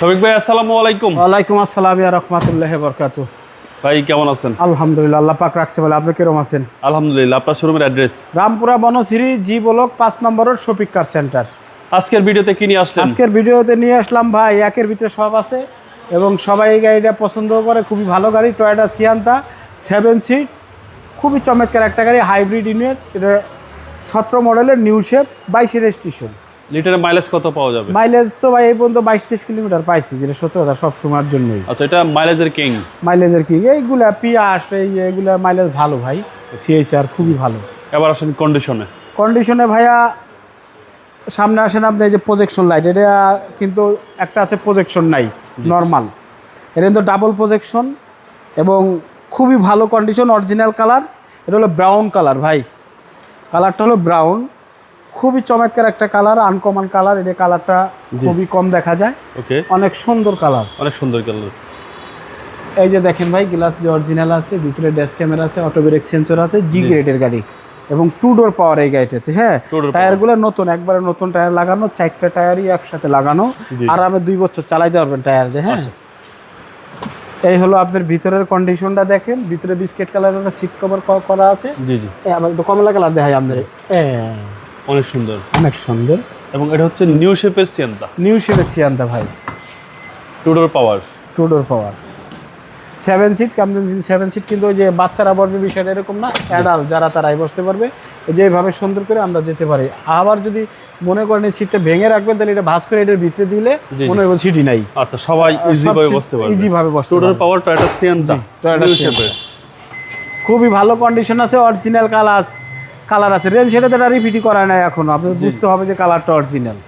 শফিক ভাই আসসালামু আলাইকুম। ওয়ালাইকুম আসসালাম ইয়া রহমাতুল্লাহ বরকাত ভাই কেমন আছেন? আলহামদুলিল্লাহ আল্লাহ পাক রাখছে বলে। আপনি কিরম আছেন? আলহামদুলিল্লাহ আপনার শোরুমের address? Rampura Banasree G block পাঁচ নম্বরের শপিক কার সেন্টার। আজকের ভিডিওতে কি নিয়ে আসলেন? আজকের ভিডিওতে নিয়ে আসলাম ভাই একের ভিতরে সব আছে এবং সবাই এই গাড়িটা পছন্দ করে। খুবই ভালো গাড়ি টয়োটা সিয়ান্তা সেভেন সিট খুবই চমৎকার একটা গাড়ি হাইব্রিড ইউনিট এটা সতেরো মডেলের নিউ শেপ বাইশে রেজিস্ট্রেশন লিটারের মাইলেজ কত পাওয়া যাবে? মাইলেজ তো ভাই এই পর্যন্ত বাইশ তেইশ কিলোমিটার পাইছি যেটা সত্য কথা সব সময়ের জন্যই। আচ্ছা এটা মাইলেজের কিং মাইলেজের কি এইগুলা পিয়াস এই এগুলা মাইলেজ ভালো ভাই। সিএসআর খুবই ভালো। এবার আসেন কন্ডিশনে কন্ডিশনে ভাইয়া সামনে আসেন আপনি এই যে প্রজেকশন লাইট এটা কিন্তু একটা আছে প্রজেকশন নাই নর্মাল এটা কিন্তু ডাবল প্রজেকশন এবং খুবই ভালো কন্ডিশন অরিজিনাল কালার এটা হলো ব্রাউন কালার ভাই। কালারটা হলো ব্রাউন খুবই চমৎকার একটা কালার আনকমন কালার এটা কালারটা খুবই কম দেখা যায়। ওকে। অনেক সুন্দর কালার অনেক সুন্দর কালার এই যে দেখেন ভাই গ্লাস যে অরিজিনাল আছে ভিতরে ড্যাশ ক্যামেরা আছে অটো ব্রেক সেন্সর আছে জি। গ্রেডের গাড়ি এবং টু ডোর পাওয়ার এই গাড়িটাতে হ্যাঁ? টায়ারগুলো নতুন একবারে নতুন টায়ার লাগানো চারটা টায়ারই একসাথে লাগানো। আরামে দুই বছর চালাইতে পারবেন টায়ার দিয়ে হ্যাঁ? আচ্ছা। এই হলো আপনার ভিতরের কন্ডিশনটা দেখেন ভিতরে বিস্কিট কালারের একটা সিট কভার করা আছে। জি জি। আবার একটু কমলা কালার দেখাই আমাদের এ, অনেক সুন্দর। অনেক সুন্দর। এবং এটা হচ্ছে নিউ শেপের সিয়ান্তা নিউ শেপের সিয়ান্তা ভাই। Two door power two door power seven seat কামরেন seven seat কিন্তু ওই যে বাচ্চারা বসবে বিষয়টা এরকম না অ্যাডাল যারা তারাই বসতে পারবে। এই যে এইভাবে সুন্দর করে আমরা যেতে পারি। আবার যদি মনে করেন এই সিটটা ভেঙে রাখবেন তাহলে এটা ভাঁজ করে এটার ভিতরে দিলে। মনে হয় সিটই নাই। আচ্ছা সবাই ইজি ভাবে বসতে পারবে। ইজি ভাবে বসতে টুডোর। Power Toyota Sienta. শেপের খুবই ভালো কন্ডিশন আছে অরিজিনাল কালার কালার আছে। রেন সেটা তো এটা রিপিটি করা নাই এখনও। আপনাদের বুঝতে হবে যে কালারটা অরিজিনাল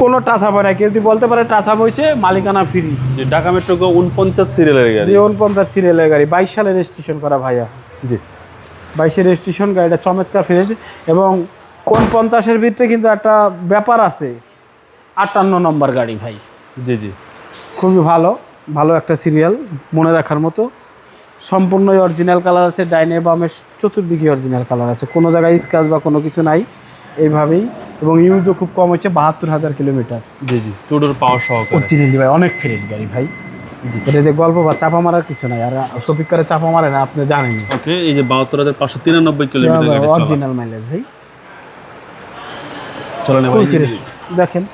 কোনো টাচা হয় না কেউ যদি বলতে পারে টাচা হয়েছে মালিকানা ফ্রি ঢাকা মেট্রো গো উনপঞ্চাশ সিরিয়ালের গাড়ি। যে উনপঞ্চাশ সিরিয়ালের গাড়ি। বাইশ সালে রেজিস্ট্রেশন করা ভাইয়া। জি। বাইশে রেজিস্ট্রেশন গাড়িটা চমৎকার ফ্রেশ এবং কোন পঞ্চাশের ভিতরে কিন্তু একটা ব্যাপার আছে। আটান্ন নম্বর গাড়ি ভাই। জি জি। খুবই ভালো। ভালো একটা সিরিয়াল মনে রাখার মতো। সম্পূর্ণই অরিজিনাল কালার আছে ডাইনে বামের চতুর্দিকে অরিজিনাল কালার আছে। কোনো জায়গায় স্কাচ বা কোনো কিছু নাই এইভাবেই। এবং ইউজও খুব কম হচ্ছে বাহাত্তর হাজার কিলোমিটার। জি জি টুডোর পাওয়ার সহকারে। অরিজিনালি ভাই অনেক ফ্রেশ গাড়ি ভাই। এটা যে গল্প বা চাপা মারার কিছু নাই আর সপিকারে চাপা মারে না আপনি জানেন। ওকে এই যে বাহাত্তর হাজার পাঁচশো তিরানব্বই কিলোমিটার অরিজিনাল মাইলেজ ভাই। চলেন দেখেন।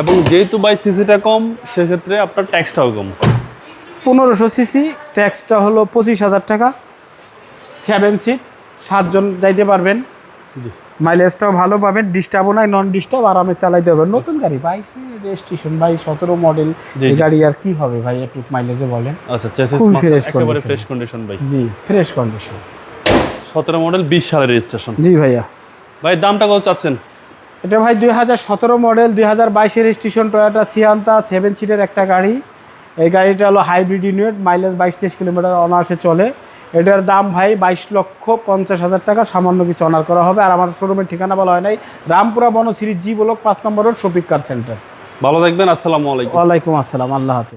এবং যেহেতু বাই সিসিটা কম সেক্ষেত্রে আপনার ট্যাক্সটাও কম। পনেরোশো সিসি ট্যাক্সটা হলো পঁচিশ হাজার টাকা। সেভেন সিট সাতজন যাইতে পারবেন। জি। মাইলেজটাও ভালো পাবেন ডিস্টার্বও নাই নন ডিস্টার্ব আরামে চালাইতে পারবেন। নতুন গাড়ি বাইশ রেজিস্ট্রেশন ভাই সতেরো মডেল এই গাড়ি আর কি হবে ভাই একটু মাইলেজে বলেন। আচ্ছা একেবারে ফ্রেশ কন্ডিশন ভাই। জি ফ্রেশ কন্ডিশন সতেরো মডেল বিশ সালের রেজিস্ট্রেশন জি ভাইয়া। ভাই দামটা কত চাচ্ছেন? এটা ভাই দুই হাজার সতেরো মডেল দুই হাজার বাইশের রেজিস্ট্রেশন টয়োটা সিয়ান্তা সেভেন সিটের একটা গাড়ি। এই গাড়িটা হলো হাইব্রিড ইউনিট মাইলেজ বাইশ তেইশ কিলোমিটার অনার্সে চলে। এটার দাম ভাই বাইশ লক্ষ পঞ্চাশ হাজার টাকা সামান্য কিছু অনার করা হবে। আর আমার শোরুমের ঠিকানা বলা হয় নাই রামপুরা বন বনশ্রী জি ব্লক পাঁচ নম্বর রোড সফিক কার সেন্টার ভালো থাকবেন আসসালামু আলাইকুম। ওয়ালাইকুম আসসালাম আল্লাহ হাফিজ।